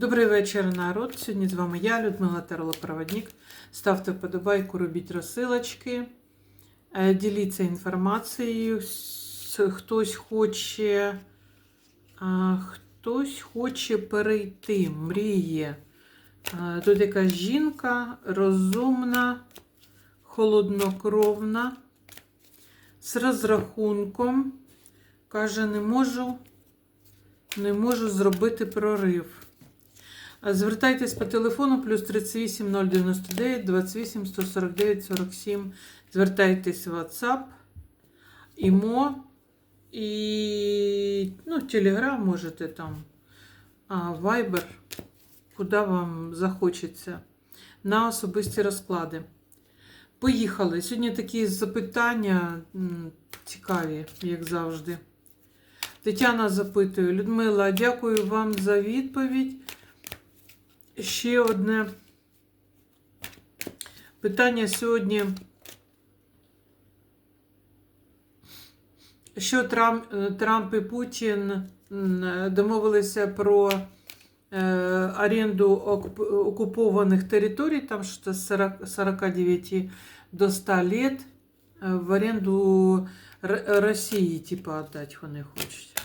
Добрий вечір, народ. Сьогодні з вами я, Людмила Терлопроводник. Ставте вподобайку, робіть розсилочки, е, діліться інформацією. Хтось хоче, хтось хоче перейти, мріє. Е, Тут якась жінка розумна, холоднокровна, з розрахунком. Каже, не можу, не можу зробити прорив. Звертайтесь по телефону плюс 38 099 28 149 47. Звертайтесь в WhatsApp, ІМО і ну, Telegram можете там, Viber, куди вам захочеться, на особисті розклади. Поїхали. Сьогодні такі запитання цікаві, як завжди. Тетяна запитує, Людмила, дякую вам за відповідь. Ще одне питання сьогодні. Що Трамп, Трамп і Путін домовилися про е, оренду окупованих територій, там що з 49 до 100 лет, е, в оренду Росії, типа, віддати вони хочуть.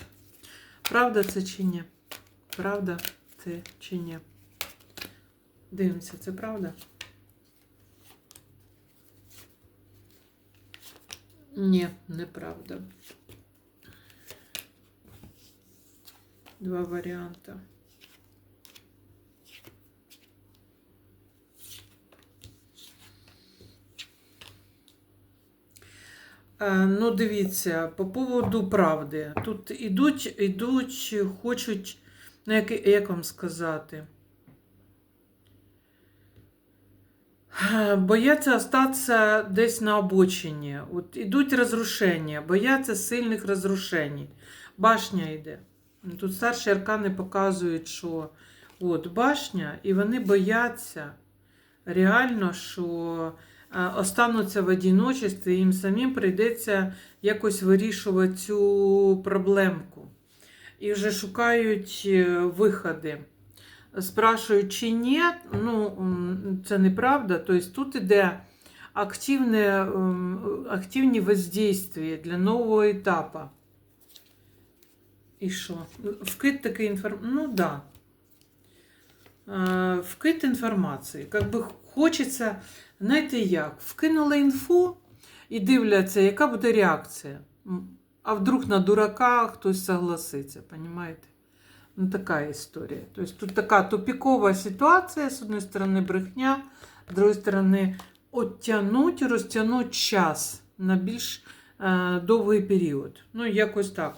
Правда це чи ні? Правда це чи ні? Дивимося, це правда? Ні, неправда. Два варіанти. Е, Ну, дивіться, по поводу правди. Тут ідуть, ідуть, хочуть, ну, як, як вам сказати? Е, Бояться остатися десь на обочині. От ідуть розрушення, бояться сильних розрушень. Башня йде. Тут старші аркани показують, що от башня, і вони бояться реально, що е, остануться в одиночестві, і їм самим прийдеться якось вирішувати цю проблемку. І вже шукають е, виходи спрашують, чи ні, ну, це неправда. Тобто тут іде активне, активні воздействия для нового етапу. І що? Вкид такий інформації. Ну, да. Е, Вкид інформації. Как би хочеться, знаєте як, вкинули інфу і дивляться, яка буде реакція. А вдруг на дурака хтось согласиться, понимаете? Ну, такая история. То есть тут такая тупиковая ситуация, с одной стороны брехня, з другої сторони оттянуть, розтягнуть час на більш е, довгий період. Ну, якось так.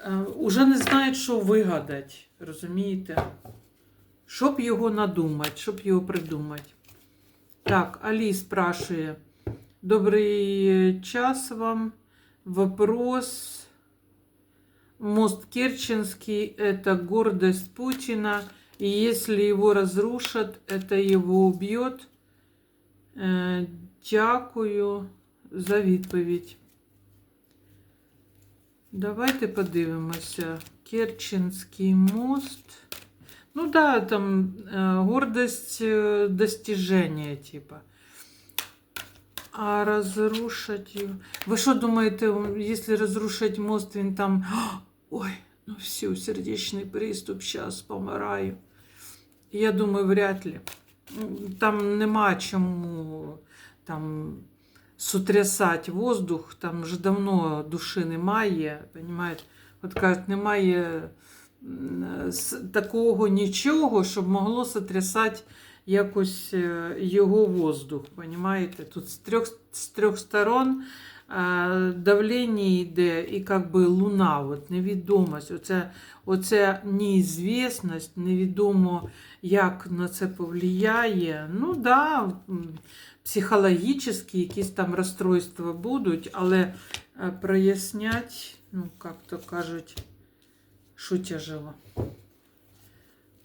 Е, уже не знають, що вигадати, розумієте? Щоб його надумати, щоб його придумати. Так, Алі спрашує. Добрий час вам. Вопрос. Мост Керченский – это гордость Путина, и если его разрушат, это его убьет. Е, Дякую за відповідь. Давайте подивимося. Керченський мост. Ну да, там е, гордость е, достижения, типа. А разрушить его... Вы что думаете, если разрушить мост, він там... Ой, ну все, сердечный приступ, сейчас помираю. Я думаю, вряд ли. Там нема чому там сутрясати воздух, там вже давно душі немає, понимаєте? От кажуть, немає такого нічого, щоб могло сотрясати якось е, його воздух, понимаєте? Тут з трьох, з трьох сторон е, давлення йде і як би луна, от невідомість. Оце, оце неізвісність, невідомо, як на це повлияє. Ну да, психологічні якісь там розстройства будуть, але е, прояснять, ну, як то кажуть, що тяжело.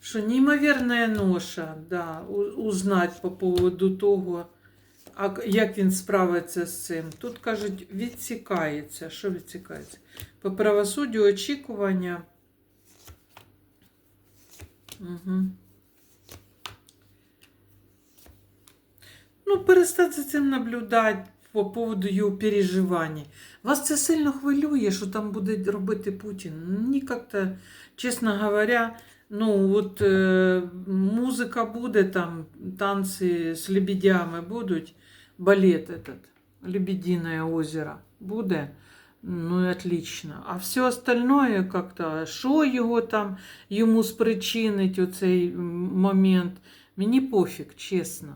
Що неймовірна ноша, да, узнать по поводу того, а як він справиться з цим. Тут кажуть, відсікається. Що відсікається? По правосуддю очікування. Угу. Ну, перестати за цим наблюдати по поводу його переживань. Вас це сильно хвилює, що там буде робити Путін. Мені як-то, чесно говоря, ну от е, музика буде там, танці з лебедями будуть, балет этот, Лебединое озеро буде. Ну і отлично. А все остальное как-то, що його там йому спричинить оцей м, момент, мені пофіг, чесно.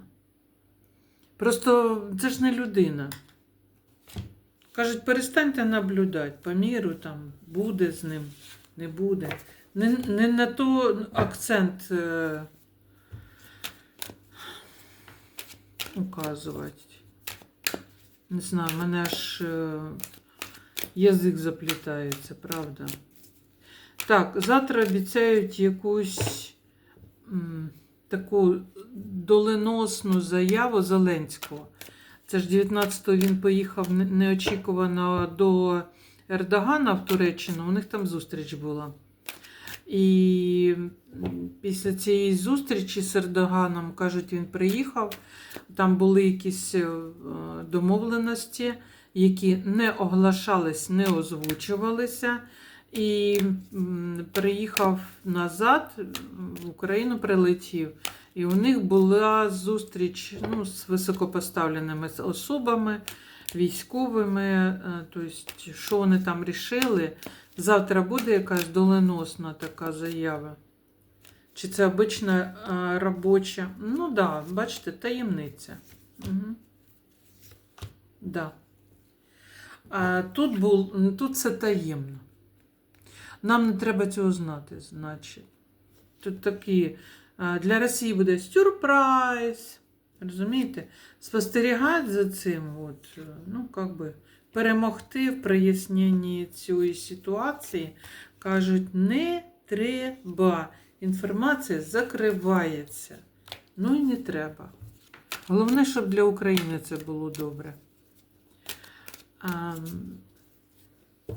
Просто це ж не людина. Кажуть, перестаньте наблюдати по міру, там буде з ним, не буде. Не, не на то акцент е, указувати. Не знаю, в мене аж е, язик заплітається, правда. Так, завтра обіцяють якусь м, таку доленосну заяву Зеленського. Це ж 19-го він поїхав неочікувано до Ердогана в Туреччину. У них там зустріч була. І після цієї зустрічі з Ердоганом, кажуть, він приїхав. Там були якісь е, домовленості, які не оглашались, не озвучувалися. І приїхав назад, в Україну прилетів. І у них була зустріч ну, з високопоставленими особами, військовими. Тобто, що вони там рішили. Завтра буде якась доленосна така заява. Чи це обична е, робоча? Ну да, бачите, таємниця. Угу. Да. А тут, був, тут це таємно. Нам не треба цього знати, значить. Тут такі а, для Росії буде сюрприз. Розумієте? Спостерігати за цим, от, е, ну, як би, перемогти в проясненні цієї ситуації, кажуть, не треба. Інформація закривається. Ну і не треба. Головне, щоб для України це було добре.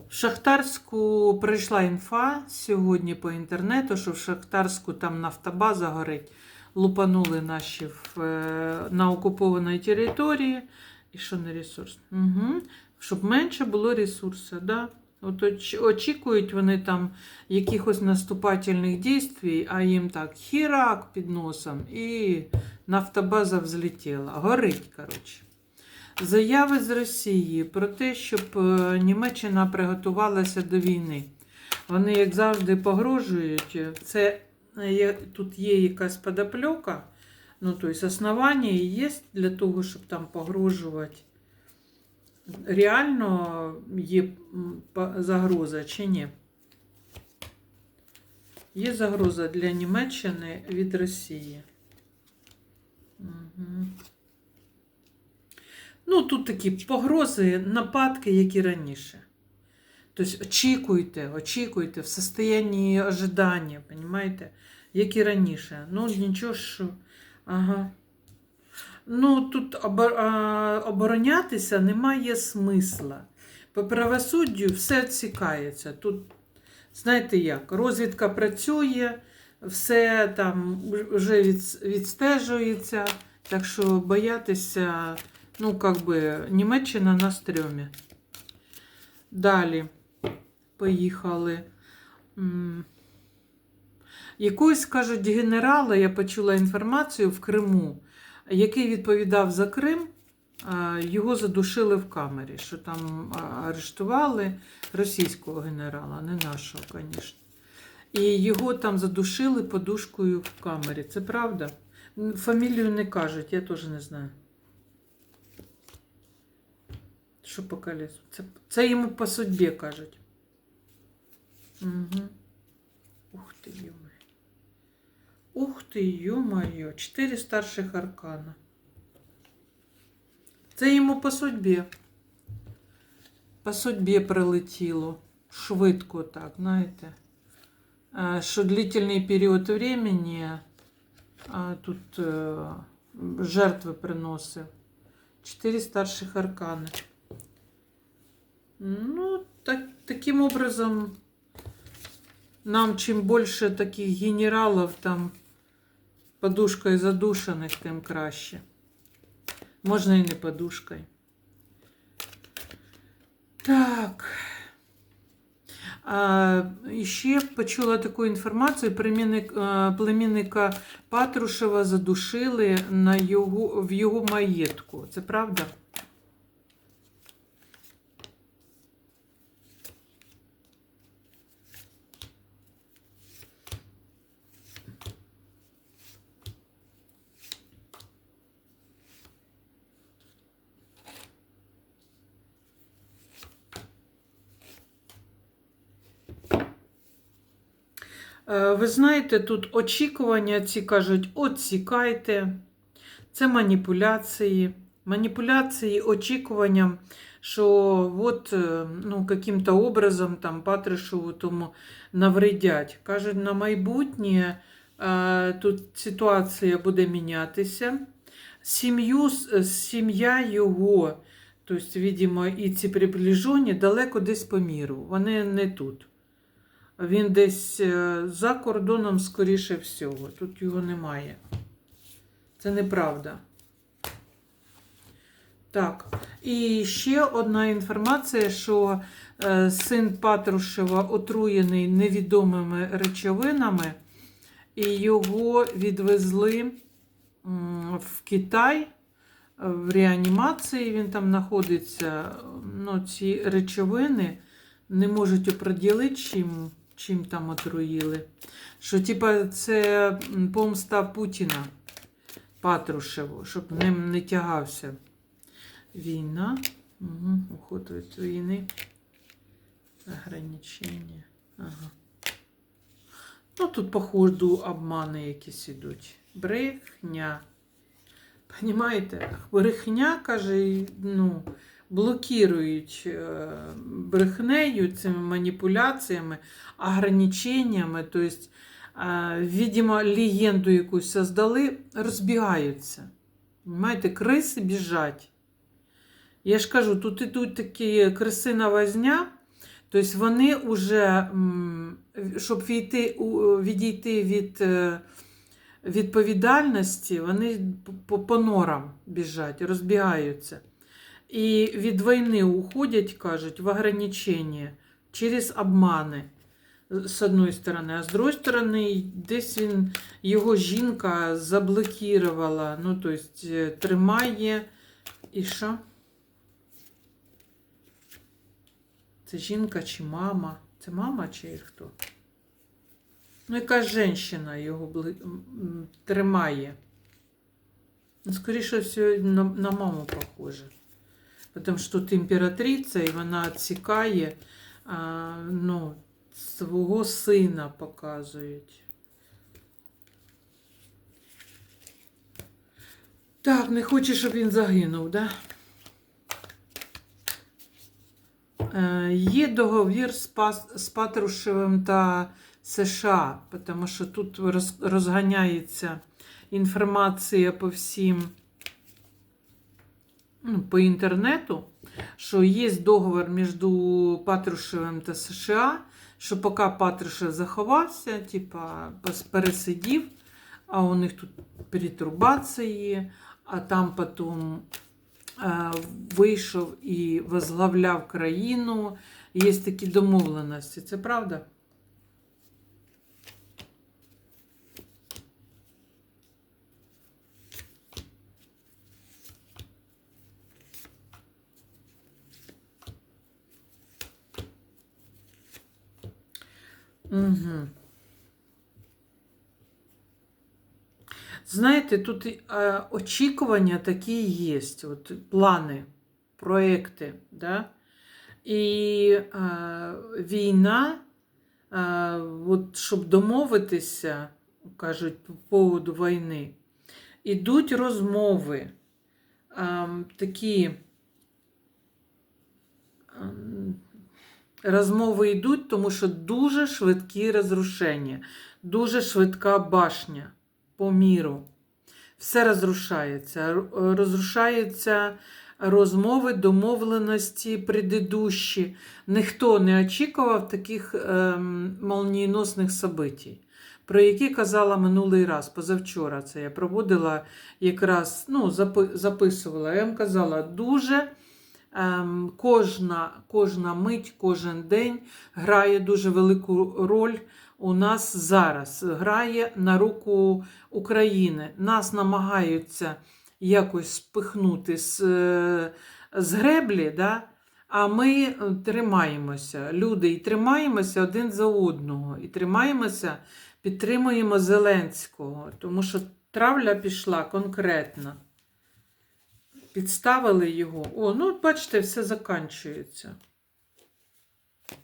В Шахтарську прийшла інфа сьогодні по інтернету, що в Шахтарську там нафтобаза горить. Лупанули наші в, е, на окупованій території. І що не ресурс? Угу. Щоб менше було ресурсу. Да? От очікують вони там якихось наступательних дій, а їм так хірак під носом і нафтобаза взлетіла. Горить, коротше. Заяви з Росії про те, щоб е, Німеччина приготувалася до війни. Вони, як завжди, погрожують. Це е, є, тут є якась подопльока, ну, тобто основання є для того, щоб там погрожувати. Реально є загроза чи ні? Є загроза для Німеччини від Росії. Угу. Ну, тут такі погрози, нападки, як і раніше. Тобто очікуйте, очікуйте в состоянні ожидання, понимаєте? Як і раніше. Ну, нічого що. Ага. Ну, тут оборонятися немає смисла. По правосуддю все цікається. Тут, знаєте як, розвідка працює, все там вже відстежується. Так що боятися, ну, как би, Німеччина на стрьомі. Далі поїхали. Якогось, кажуть, генерала, я почула інформацію в Криму, який відповідав за Крим, його задушили в камері, що там арештували російського генерала, не нашого, звісно. І його там задушили подушкою в камері. Це правда? Фамілію не кажуть, я теж не знаю. Що по колесу? Це, це йому по судьбі кажуть. Угу. Ух ти, йома. Ух ти, ё-моё, чотири старших аркана. Це йому по судьбі. По судьбі прилетіло. Швидко так, знаєте. Е, Що длительний період времени а, тут е, жертви приносив. Чотири старших аркани. Ну, так, таким образом Нам чим більше таких генералів там подушкою задушених, тим краще. Можна і не подушкою. Так. А, ще почула таку інформацію. Племінник, племінника Патрушева задушили на його, в його маєтку. Це правда? Е, Ви знаєте, тут очікування ці кажуть, отсікайте. Це маніпуляції. Маніпуляції очікуванням, що от, е, ну, яким-то образом там Патришеву тому навредять. Кажуть, на майбутнє е, тут ситуація буде мінятися. Сім'ю, сім'я його, тобто, видимо, і ці приближені далеко десь по міру. Вони не тут. Він десь е, за кордоном, скоріше всього. Тут його немає. Це неправда. Так. І ще одна інформація, що е, син Патрушева отруєний невідомими речовинами, і його відвезли в Китай. е, В реанімації він там знаходиться. Ну, ці речовини не можуть оприділити, чим, чим там отруїли. Що, типа, це помста Путіна Патрушеву, щоб ним не тягався. Війна. Угу. Уход від війни. Ограничення. Ага. Ну, тут, походу, обмани якісь ідуть. Брехня. Понімаєте? Брехня, каже, ну, блокують е, брехнею, цими маніпуляціями, ограниченнями. Тобто, видимо, легенду якусь создали, розбігаються. Понимаєте, криси біжать. Я ж кажу, тут ідуть такі крисина возня, тобто вони вже, щоб війти, відійти від е, відповідальності, вони по, по норам біжать, розбігаються. І від війни уходять, кажуть, в ограничення через обмани. З одної сторони, а з другої сторони, десь він, його жінка заблокувала, ну, тобто тримає. І що? Це жінка чи мама? Це мама чи хто? Ну, якась жінка його м, тримає. Ну, Скоріше на, на маму похоже. Тому що тут імператриця, і вона відсікає, ну, свого сина показують. Так, не хоче, щоб він загинув, да? Е, Є договір з, Пас- з Патрушевим та США, тому що тут розганяється інформація по всім по інтернету, що є договір між Патрушевим та США, що поки Патрушев заховався, типа пересидів, а у них тут перетрубації, а там потім е, вийшов і возглавляв країну. Є такі домовленості. Це правда? Угу. Знаєте, тут е, очікування такі є, от, плани, проекти. Да? І е, війна, е, от, щоб домовитися, кажуть, по поводу війни, ідуть розмови, е, такі ем, розмови йдуть, тому що дуже швидкі розрушення, дуже швидка башня по міру. Все розрушається. Р- Розрушається розмови, домовленості предыдущі. Ніхто не очікував таких ем, молнієносних событий, про які казала минулий раз, позавчора це я проводила якраз, ну, записувала. Я вам казала, дуже кожна, кожна мить, кожен день грає дуже велику роль у нас зараз. Грає на руку України. Нас намагаються якось спихнути з, е, з греблі, да? а ми е, тримаємося. Люди і тримаємося один за одного. І тримаємося, підтримуємо Зеленського, тому що травля пішла конкретно. Підставили його. О, ну, от бачите, все заканчується.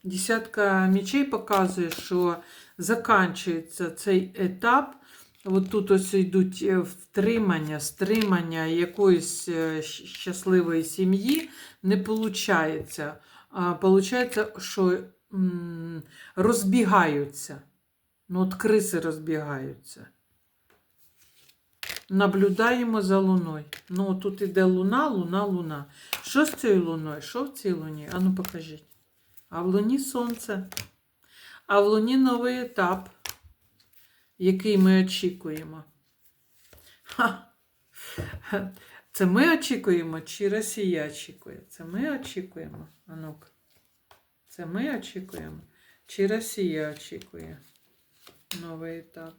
Десятка мечей показує, що заканчується цей етап. От тут ось йдуть е, втримання, стримання якоїсь е, щасливої сім'ї не виходить. Получається, що розбігаються. Ну, от криси розбігаються. Наблюдаємо за луною. Ну, тут іде луна, луна, луна. Що з цією луною? Що в цій луні? Ану покажіть. А в луні сонце. А в луні новий етап, який ми очікуємо. Ха. Це ми очікуємо, чи Росія очікує? Це ми очікуємо. А ну-ка. Це ми очікуємо, чи Росія очікує новий етап.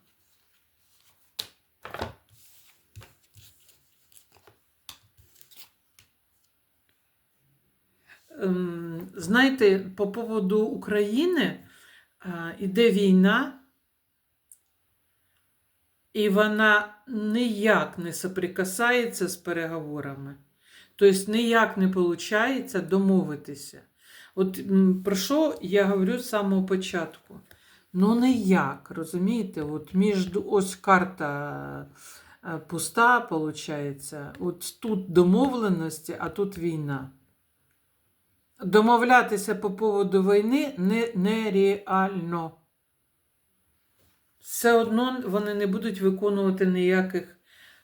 Знаєте, по поводу України а, іде війна, і вона ніяк не соприкасається з переговорами. Тобто ніяк не виходить домовитися. От про що я говорю з самого початку? Ну, ніяк, розумієте? От між ось карта е, пуста, виходить. От тут домовленості, а тут війна. Домовлятися по поводу війни не, нереально. Все одно вони не будуть виконувати ніяких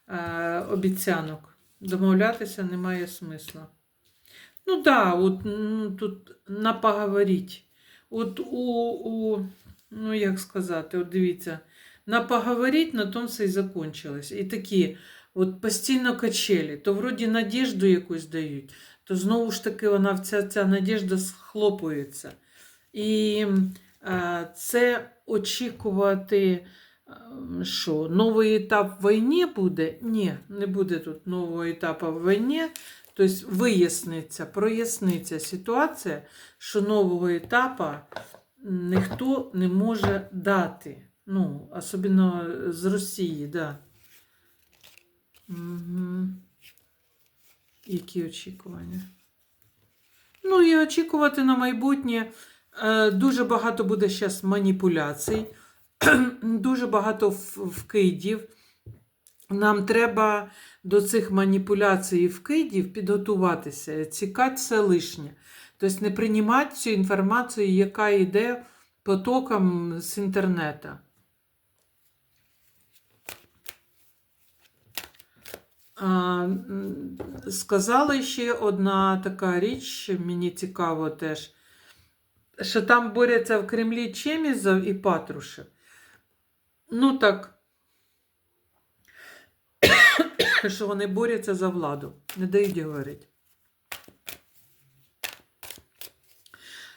е, обіцянок. Домовлятися немає смисла. Ну да, от ну, тут напоговоріть. От у, у, ну як сказати, от дивіться, напоговоріть, на тому все і закончилось. І такі от постійно качелі, то вроді надіжду якусь дають, то знову ж таки вона ця, ця надіжда схлопується. І е, це очікувати, е, що новий етап в війні буде? Ні, не буде тут нового етапу в війні. Тобто виясниться, проясниться ситуація, що нового етапу ніхто не може дати. Ну, особливо з Росії, да. Угу. Які очікування? Ну, і очікувати на майбутнє. Е, Дуже багато буде зараз маніпуляцій, дуже багато вкидів. Нам треба до цих маніпуляцій і вкидів підготуватися, цікати все лишнє. Тобто не приймати цю інформацію, яка йде потоком з інтернету. А, м, сказала ще одна така річ, мені цікаво теж, що там борються в Кремлі Чемізов і Патрушев. Ну так, що вони борються за владу. Не дають говорити.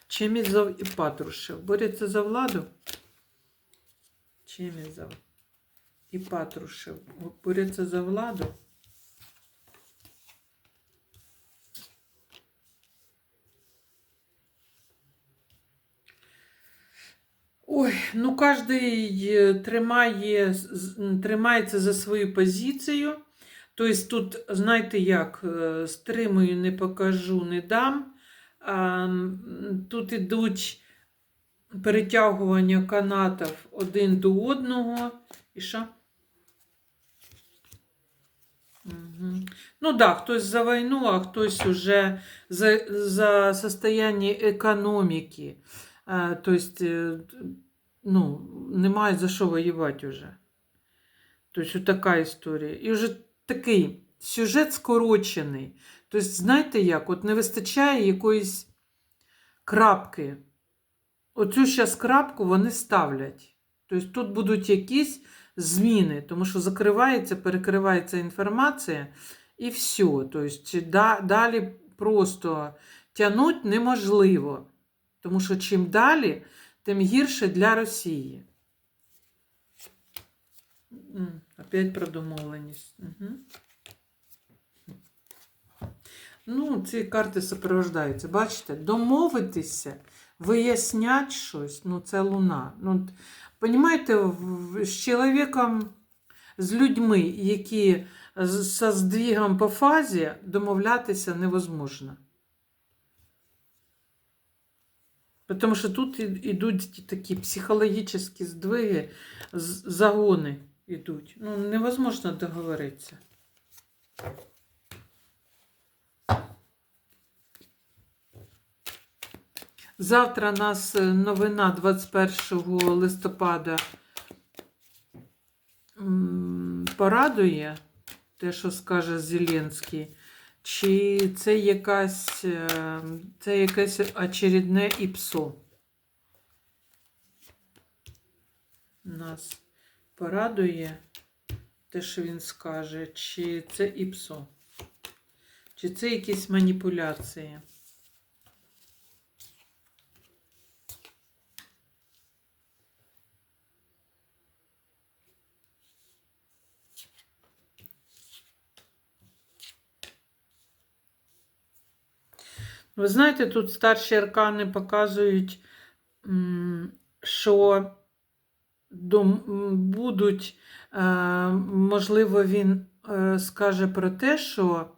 Чемізов і Патрушев борються за владу. Чемізов і Патрушев борються за владу. Ой, ну кожний е, тримає, тримається за свою позицію. Тобто тут, знаєте як, е, стримую, не покажу, не дам. Тут ідуть перетягування канатів один до одного. І що? Угу. Ну так, да, хтось за війну, а хтось уже за, за состояние економіки. Тобто, ну, немає за що воювати вже. Тобто, така історія. І вже такий сюжет скорочений. Тобто, знаєте як, от не вистачає якоїсь крапки. Оцю зараз крапку вони ставлять. Тобто тут будуть якісь зміни, тому що закривається, перекривається інформація і все. Тобто, да, далі просто тягнуть неможливо. Тому що чим далі, тим гірше для Росії. Опять про домовленість. Угу. Ну, ці карти супроводжуються. Бачите, домовитися, вияснять щось, ну це луна. Ну, Понімаєте, з чоловіком, з людьми, які со здвігом по фазі, домовлятися невозможно. Тому що тут ідуть такі психологічні здвиги, загони йдуть. Ну, невозможно договоритися. Завтра нас е, новина 21 листопада порадує те, що скаже Зеленський. Чи це якась, е, це якесь очередне іпсо? Нас порадує те, що він скаже, чи це іпсо? Чи це якісь маніпуляції? Ви знаєте, тут старші аркани показують, що будуть, е, можливо, він е, скаже про те, що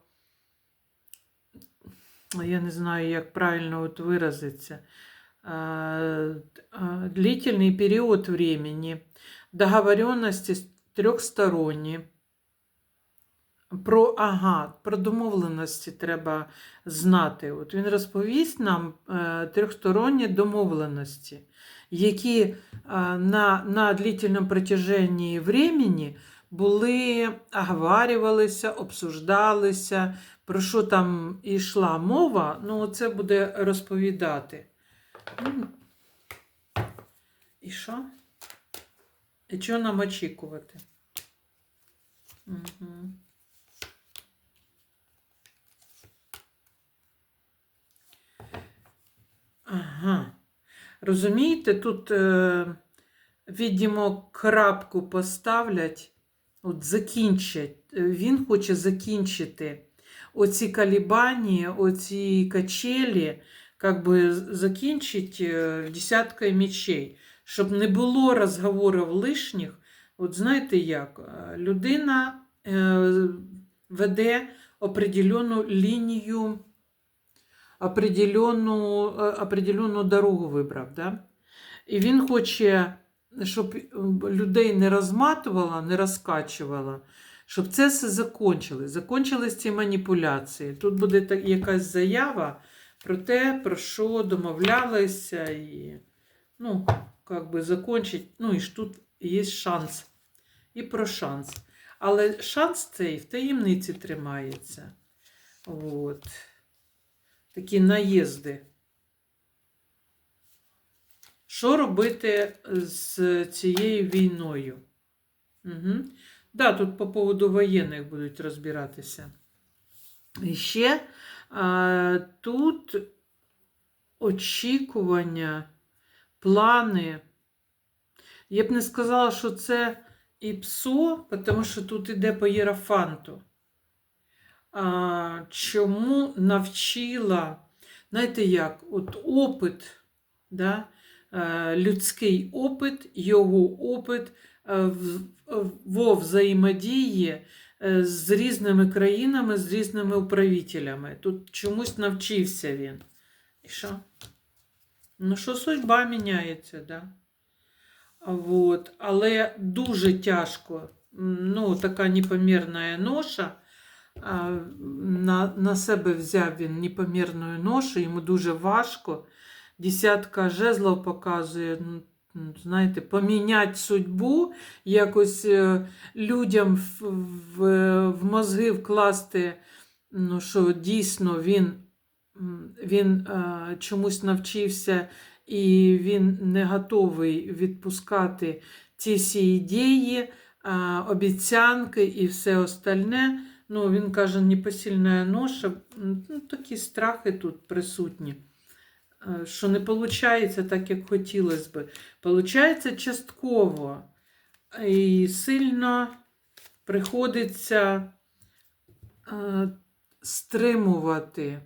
я не знаю, як правильно от виразиться. Е, Длительный период времени, договоренности трьохсторонні. Про ага, про домовленості треба знати. От він розповість нам е, трьохсторонні домовленості, які е, на, на длительному протяженні времени були, оговарювалися, обсуждалися, про що там йшла мова, ну це буде розповідати. І що? І що нам очікувати? Угу. Ага. Розумієте, тут, е, відімо, крапку поставлять, от закінчать. Е, Він хоче закінчити оці калібані, оці качелі, как би закінчить е, десяткою мечей, щоб не було розговорів лишніх. От знаєте як, е, людина е, веде определену лінію определенну, е, определенну дорогу вибрав. Да? І він хоче, щоб людей не розматувала, не розкачувала, щоб це все закончилось. Закончились ці маніпуляції. Тут буде так- якась заява про те, про що домовлялися, і ну, как би закончить. Ну і ж тут є шанс. І про шанс. Але шанс цей в таємниці тримається. От такі наїзди. Що робити з цією війною? Угу. Да, тут по поводу воєнних будуть розбиратися. І ще а, тут очікування, плани. Я б не сказала, що це і псо, тому що тут іде по єрафанту а, чому навчила, знаєте як, от опит, да, е, людський опит, його опит е, во взаємодії е, з різними країнами, з різними управителями. Тут чомусь навчився він. І що? Ну, що судьба міняється, да? Вот. Але дуже тяжко, ну, така непомірна ноша. А, На, на себе взяв він непомірну ношу, йому дуже важко. Десятка жезлов показує, ну, ну, знаєте, поміняти судьбу, якось е, людям в, в, в мозги вкласти ну, що дійсно він, він е, чомусь навчився і він не готовий відпускати ці всі ідеї, е, обіцянки і все остальне. Ну, він каже, непосильна ноша, ну, такі страхи тут присутні. е, Що не виходить так, як хотілося би. Получається частково. І сильно приходиться е, стримувати.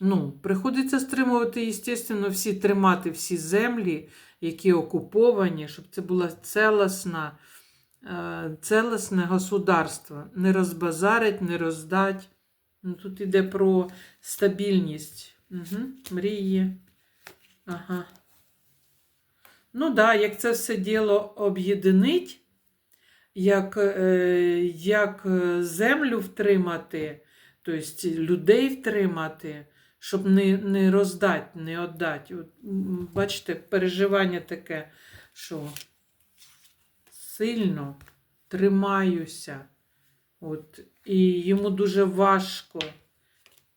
Ну, приходиться стримувати, звісно, всі тримати всі землі, які окуповані, щоб це було целосна, е, целосне государство. Не розбазарить, не роздать. Ну, тут йде про стабільність. Угу. Мрії. Ага. Ну да, як це все діло об'єднить, як, е, як е, землю втримати, тобто людей втримати, щоб не, не роздати, не віддати. От, бачите, переживання таке, що сильно тримаюся. От, і йому дуже важко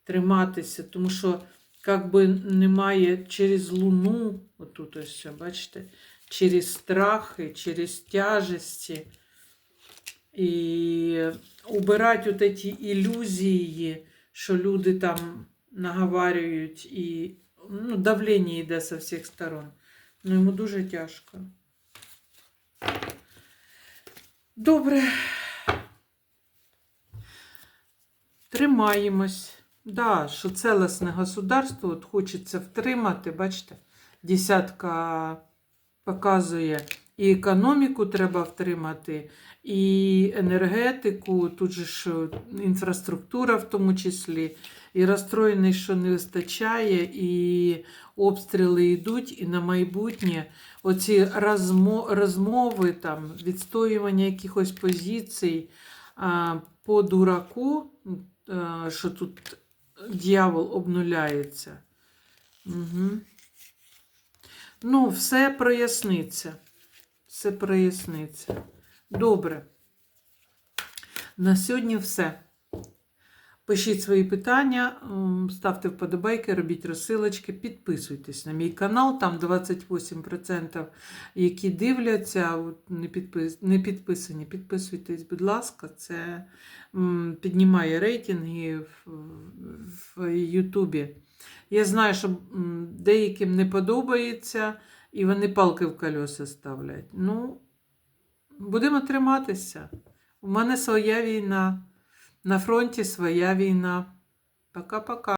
триматися, тому що як би немає через луну, отут ось, все, бачите, через страхи, через тяжесті. І убирати от ці ілюзії, що люди там наговарюють, і ну, давлення йде з всіх сторон. Ну, йому дуже тяжко. Добре. Тримаємось. Да, що целесне государство от хочеться втримати, бачите, десятка показує і економіку треба втримати, і енергетику, тут же ж інфраструктура в тому числі, і розстроєний, що не вистачає, і обстріли йдуть, і на майбутнє оці розмо- розмови, там, відстоювання якихось позицій по дураку, а, що тут дьявол обнуляється. Угу. Ну, все проясниться. Все проясниться. Добре. На сьогодні все. Пишіть свої питання, ставте вподобайки, робіть розсилочки, підписуйтесь на мій канал. Там 28%, які дивляться, не, підписані. Підписуйтесь, будь ласка, це піднімає рейтинги в, Ютубі. Я знаю, що деяким не подобається, і вони палки в колеса ставлять. Ну, будемо триматися. У мене своя війна. На фронті своя війна. Пока-пока.